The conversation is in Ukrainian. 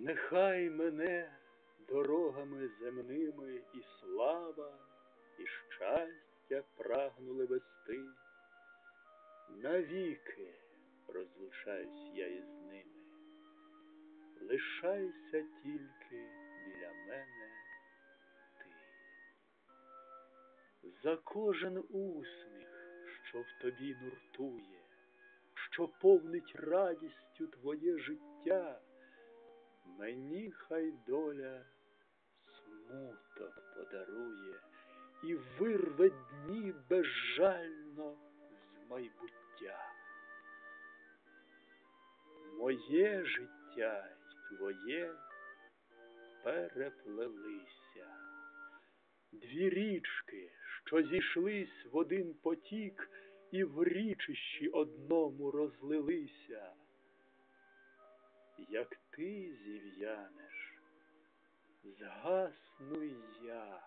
Нехай мене дорогами земними і слава, і щастя прагнули вести, навіки розлучаюсь я із ними, лишайся тільки біля мене ти. За кожен усміх, що в тобі нуртує, що повнить радістю твоє життя. Мені хай доля смуток подарує і вирве дні безжально з майбуття. Моє життя й твоє переплелися, дві річки, що зійшлись в один потік, і в річищі одному розлилися як ти зів'янеш, згасну я